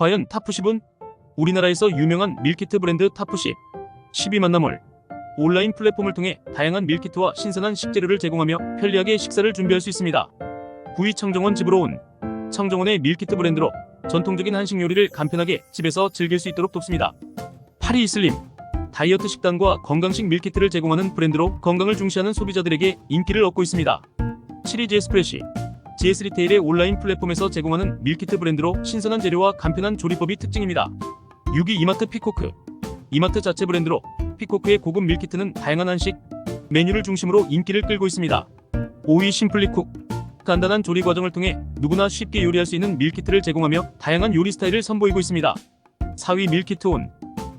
과연 타프10은 우리나라에서 유명한 밀키트 브랜드 타프10 12만나몰 온라인 플랫폼을 통해 다양한 밀키트와 신선한 식재료를 제공하며 편리하게 식사를 준비할 수 있습니다. 구이 청정원 집으로 온 청정원의 밀키트 브랜드로 전통적인 한식 요리를 간편하게 집에서 즐길 수 있도록 돕습니다. 파리 이슬림 다이어트 식단과 건강식 밀키트를 제공하는 브랜드로 건강을 중시하는 소비자들에게 인기를 얻고 있습니다. 7위 제스프레시 GS 리테일의 온라인 플랫폼에서 제공하는 밀키트 브랜드로 신선한 재료와 간편한 조리법이 특징입니다. 6위 이마트 피코크 이마트 자체 브랜드로 피코크의 고급 밀키트는 다양한 한식 메뉴를 중심으로 인기를 끌고 있습니다. 5위 심플리쿡 간단한 조리 과정을 통해 누구나 쉽게 요리할 수 있는 밀키트를 제공하며 다양한 요리 스타일을 선보이고 있습니다. 4위 밀키트 온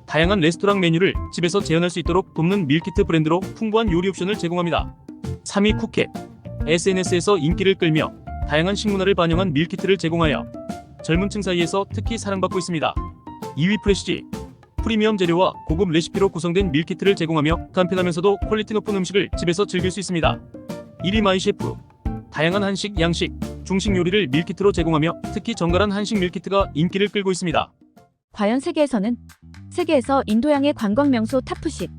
다양한 레스토랑 메뉴를 집에서 재현할 수 있도록 돕는 밀키트 브랜드로 풍부한 요리 옵션을 제공합니다. 3위 쿠켓 SNS에서 인기를 끌며 다양한 식문화를 반영한 밀키트를 제공하여 젊은 층 사이에서 특히 사랑받고 있습니다. 2위 프레시지 프리미엄 재료와 고급 레시피로 구성된 밀키트를 제공하며 간편하면서도 퀄리티 높은 음식을 집에서 즐길 수 있습니다. 1위 마이셰프 다양한 한식, 양식, 중식 요리를 밀키트로 제공하며 특히 정갈한 한식 밀키트가 인기를 끌고 있습니다. 과연 세계에서는 세계에서 인도양의 관광 명소 타프10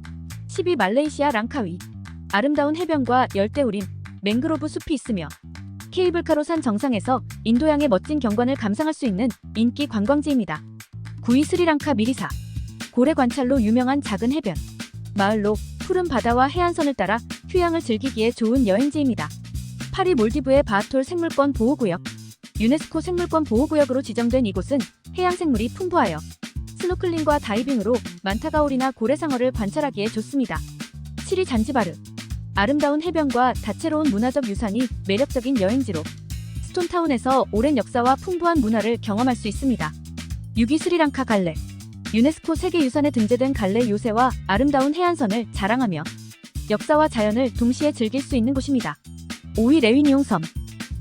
10위 말레이시아 랑카위 아름다운 해변과 열대 우림 맹그로브 숲이 있으며 케이블카로 산 정상에서 인도양의 멋진 경관을 감상할 수 있는 인기 관광지입니다. 9위 스리랑카 미리사 고래 관찰로 유명한 작은 해변 마을로 푸른 바다와 해안선을 따라 휴양을 즐기기에 좋은 여행지입니다. 8위 몰디브의 바하톨 생물권 보호구역 유네스코 생물권 보호구역으로 지정된 이곳은 해양 생물이 풍부하여 스노클링과 다이빙으로 만타가오리나 고래상어를 관찰하기에 좋습니다. 7위 잔지바르 아름다운 해변과 다채로운 문화적 유산이 매력적인 여행지로 스톤타운에서 오랜 역사와 풍부한 문화를 경험할 수 있습니다. 6위 스리랑카 갈레 유네스코 세계유산에 등재된 갈레 요새와 아름다운 해안선을 자랑하며 역사와 자연을 동시에 즐길 수 있는 곳입니다. 5위 레위니옹 섬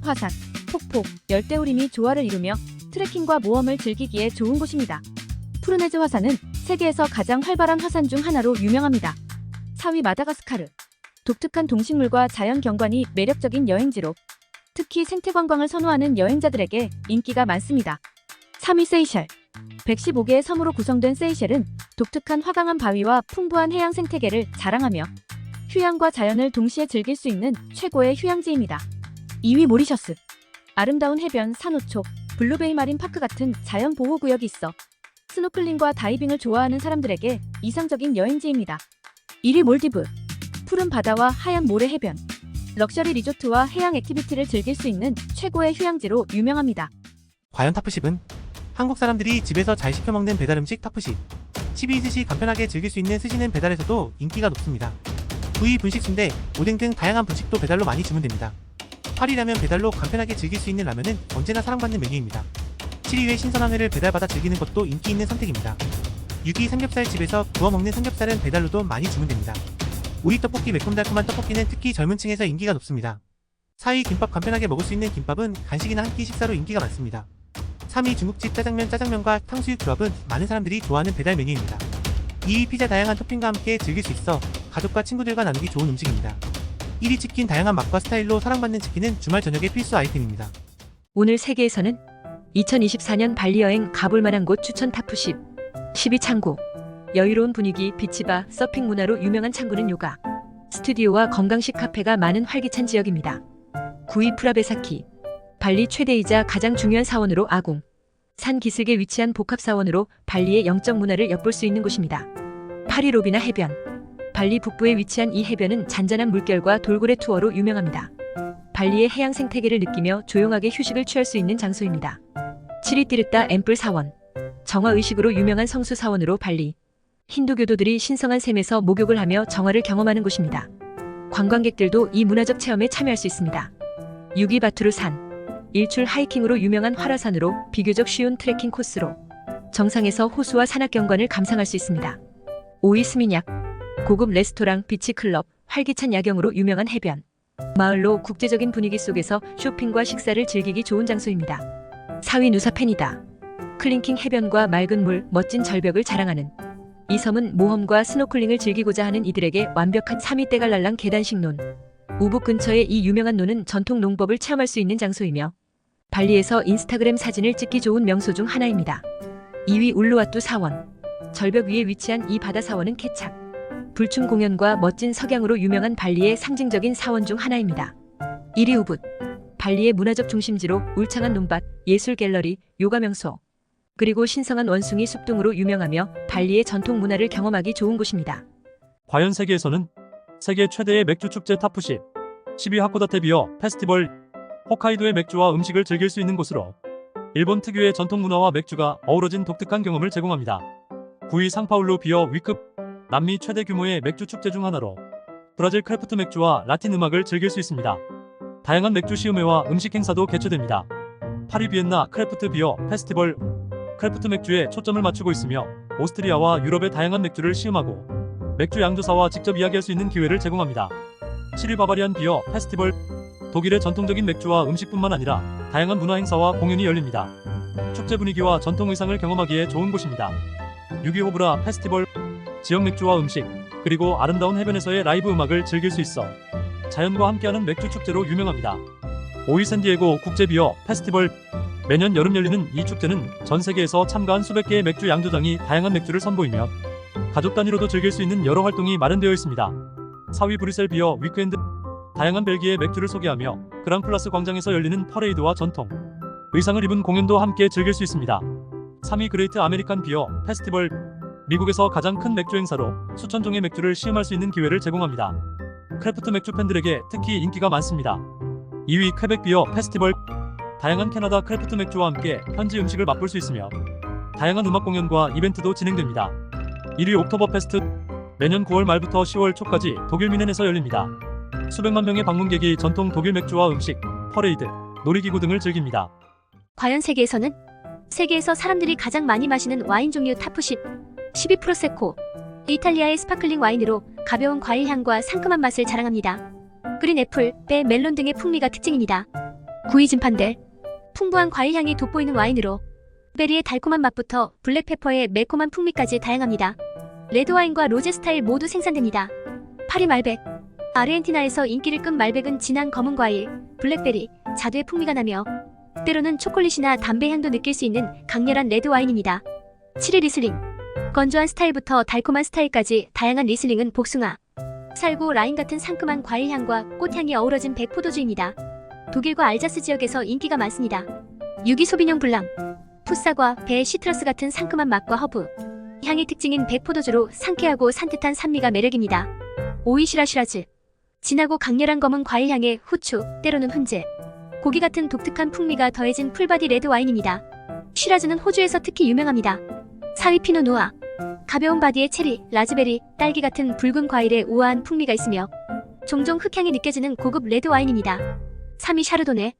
화산, 폭포, 열대우림이 조화를 이루며 트레킹과 모험을 즐기기에 좋은 곳입니다. 푸르네즈 화산은 세계에서 가장 활발한 화산 중 하나로 유명합니다. 4위 마다가스카르. 독특한 동식물과 자연 경관이 매력적인 여행지로 특히 생태 관광을 선호하는 여행자들에게 인기가 많습니다. 3위 세이셸. 115개의 섬으로 구성된 세이셸은 독특한 화강한 바위와 풍부한 해양 생태계를 자랑하며 휴양과 자연을 동시에 즐길 수 있는 최고의 휴양지입니다. 2위 모리셔스. 아름다운 해변, 산호초, 블루베이 마린 파크 같은 자연 보호 구역이 있어 스노클링과 다이빙을 좋아하는 사람들에게 이상적인 여행지입니다. 1위 몰디브. 푸른 바다와 하얀 모래 해변. 럭셔리 리조트와 해양 액티비티를 즐길 수 있는 최고의 휴양지로 유명합니다. 과연 타프10은 한국 사람들이 집에서 잘 시켜 먹는 배달 음식 타프10 12 스시 간편하게 즐길 수 있는 스시는 배달에서도 인기가 높습니다. 9위 분식 순대, 오뎅 등 다양한 분식도 배달로 많이 주문됩니다. 8위라면 배달로 간편하게 즐길 수 있는 라면은 언제나 사랑받는 메뉴입니다. 7위의 신선한 회를 배달받아 즐기는 것도 인기 있는 선택입니다. 6위 삼겹살 집에서 구워 먹는 삼겹살은 배달로도 많이 주문됩니다. 5위 떡볶이 매콤달콤한 떡볶이는 특히 젊은 층에서 인기가 높습니다. 4위 김밥 간편하게 먹을 수 있는 김밥은 간식이나 한 끼 식사로 인기가 많습니다. 3위 중국집 짜장면 짜장면과 탕수육 조합은 많은 사람들이 좋아하는 배달 메뉴입니다. 2위 피자 다양한 토핑과 함께 즐길 수 있어 가족과 친구들과 나누기 좋은 음식입니다. 1위 치킨 다양한 맛과 스타일로 사랑받는 치킨은 주말 저녁의 필수 아이템입니다. 오늘 세계에서는 2024년 발리 여행 가볼 만한 곳 추천 탑 10. 10위 창고. 여유로운 분위기, 비치바, 서핑 문화로 유명한 창구는 요가, 스튜디오와 건강식 카페가 많은 활기찬 지역입니다. 9위 프라베사키. 발리 최대이자 가장 중요한 사원으로 아궁. 산 기슭에 위치한 복합 사원으로 발리의 영적 문화를 엿볼 수 있는 곳입니다. 8위 로비나 해변. 발리 북부에 위치한 이 해변은 잔잔한 물결과 돌고래 투어로 유명합니다. 발리의 해양 생태계를 느끼며 조용하게 휴식을 취할 수 있는 장소입니다. 7위 띠르따 앰플 사원. 정화 의식으로 유명한 성수 사원으로 발리. 힌두교도들이 신성한 샘에서 목욕을 하며 정화를 경험하는 곳입니다. 관광객들도 이 문화적 체험에 참여할 수 있습니다. 6위 바투르 산. 일출 하이킹으로 유명한 화라산으로 비교적 쉬운 트레킹 코스로 정상에서 호수와 산악 경관을 감상할 수 있습니다. 5위 스미냑. 고급 레스토랑, 비치클럽, 활기찬 야경으로 유명한 해변. 마을로 국제적인 분위기 속에서 쇼핑과 식사를 즐기기 좋은 장소입니다. 4위 누사펜이다. 클링킹 해변과 맑은 물, 멋진 절벽을 자랑하는 이 섬은 모험과 스노클링을 즐기고자 하는 이들에게 완벽한 3위 때갈랄랑 계단식 논. 우붓 근처의 이 유명한 논은 전통 농법을 체험할 수 있는 장소이며 발리에서 인스타그램 사진을 찍기 좋은 명소 중 하나입니다. 2위 울루와뚜 사원. 절벽 위에 위치한 이 바다 사원은 케착. 불춤 공연과 멋진 석양으로 유명한 발리의 상징적인 사원 중 하나입니다. 1위 우붓. 발리의 문화적 중심지로 울창한 논밭, 예술 갤러리, 요가 명소, 그리고 신성한 원숭이 숲 등으로 유명하며 발리의 전통 문화를 경험하기 좋은 곳입니다. 과연 세계에서는 세계 최대의 맥주 축제 타프10 12 하코다테 비어 페스티벌 홋카이도의 맥주와 음식을 즐길 수 있는 곳으로 일본 특유의 전통 문화와 맥주가 어우러진 독특한 경험을 제공합니다. 9위 상파울루 비어 위급 남미 최대 규모의 맥주 축제 중 하나로 브라질 크래프트 맥주와 라틴 음악을 즐길 수 있습니다. 다양한 맥주 시음회와 음식 행사도 개최됩니다. 파리 비엔나 크래프트 비어 페스티벌 크래프트 맥주에 초점을 맞추고 있으며 오스트리아와 유럽의 다양한 맥주를 시음하고 맥주 양조사와 직접 이야기할 수 있는 기회를 제공합니다. 7위 바바리안 비어 페스티벌 독일의 전통적인 맥주와 음식뿐만 아니라 다양한 문화 행사와 공연이 열립니다. 축제 분위기와 전통 의상을 경험하기에 좋은 곳입니다. 6위 호브라 페스티벌 지역 맥주와 음식 그리고 아름다운 해변에서의 라이브 음악을 즐길 수 있어 자연과 함께하는 맥주 축제로 유명합니다. 5위 샌디에고 국제 비어 페스티벌 매년 여름 열리는 이 축제는 전 세계에서 참가한 수백 개의 맥주 양조장이 다양한 맥주를 선보이며 가족 단위로도 즐길 수 있는 여러 활동이 마련되어 있습니다. 4위 브뤼셀 비어 위크엔드 다양한 벨기에 맥주를 소개하며 그랑플라스 광장에서 열리는 퍼레이드와 전통 의상을 입은 공연도 함께 즐길 수 있습니다. 3위 그레이트 아메리칸 비어 페스티벌 미국에서 가장 큰 맥주 행사로 수천 종의 맥주를 시음할 수 있는 기회를 제공합니다. 크래프트 맥주 팬들에게 특히 인기가 많습니다. 2위 퀘벡 비어 페스티벌 다양한 캐나다 크래프트 맥주와 함께 현지 음식을 맛볼 수 있으며 다양한 음악 공연과 이벤트도 진행됩니다. 1위 옥토버 페스트 매년 9월 말부터 10월 초까지 독일 미넨에서 열립니다. 수백만 명의 방문객이 전통 독일 맥주와 음식, 퍼레이드, 놀이기구 등을 즐깁니다. 과연 세계에서는 세계에서 사람들이 가장 많이 마시는 와인 종류 타프10 12 프로세코 이탈리아의 스파클링 와인으로 가벼운 과일 향과 상큼한 맛을 자랑합니다. 그린 애플, 배, 멜론 등의 풍미가 특징입니다. 구이 진판델 풍부한 과일 향이 돋보이는 와인으로 베리의 달콤한 맛부터 블랙페퍼의 매콤한 풍미까지 다양합니다. 레드와인과 로제 스타일 모두 생산됩니다. 파리 말백 아르헨티나에서 인기를 끈 말백은 진한 검은 과일, 블랙베리, 자두의 풍미가 나며 때로는 초콜릿이나 담배 향도 느낄 수 있는 강렬한 레드 와인입니다. 7위 리슬링. 건조한 스타일부터 달콤한 스타일까지 다양한 리슬링은 복숭아, 살구, 라인 같은 상큼한 과일 향과 꽃향이 어우러진 백포도주입니다. 독일과 알자스 지역에서 인기가 많습니다. 6위 소비뇽 블랑. 풋사과, 배, 시트러스 같은 상큼한 맛과 허브, 향이 특징인 백포도주로 상쾌하고 산뜻한 산미가 매력입니다. 5위 시라 시라즈. 진하고 강렬한 검은 과일 향에 후추, 때로는 훈제, 고기 같은 독특한 풍미가 더해진 풀바디 레드 와인입니다. 시라즈는 호주에서 특히 유명합니다. 4위 피노 누아. 가벼운 바디에 체리, 라즈베리, 딸기 같은 붉은 과일의 우아한 풍미가 있으며 종종 흑향이 느껴지는 고급 레드 와인입니다. 3위 샤르도네.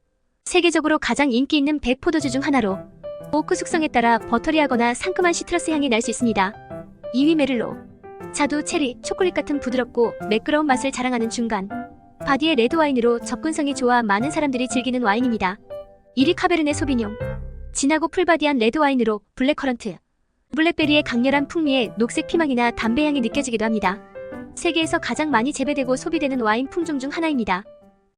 세계적으로 가장 인기 있는 백 포도주 중 하나로 오크 숙성에 따라 버터리하거나 상큼한 시트러스 향이 날 수 있습니다. 2위 메를로. 자두, 체리, 초콜릿 같은 부드럽고 매끄러운 맛을 자랑하는 중간. 바디의 레드 와인으로 접근성이 좋아 많은 사람들이 즐기는 와인입니다. 1위 카베르네 소비뇽. 진하고 풀바디한 레드 와인으로 블랙커런트. 블랙베리의 강렬한 풍미에 녹색 피망이나 담배 향이 느껴지기도 합니다. 세계에서 가장 많이 재배되고 소비되는 와인 품종 중 하나입니다.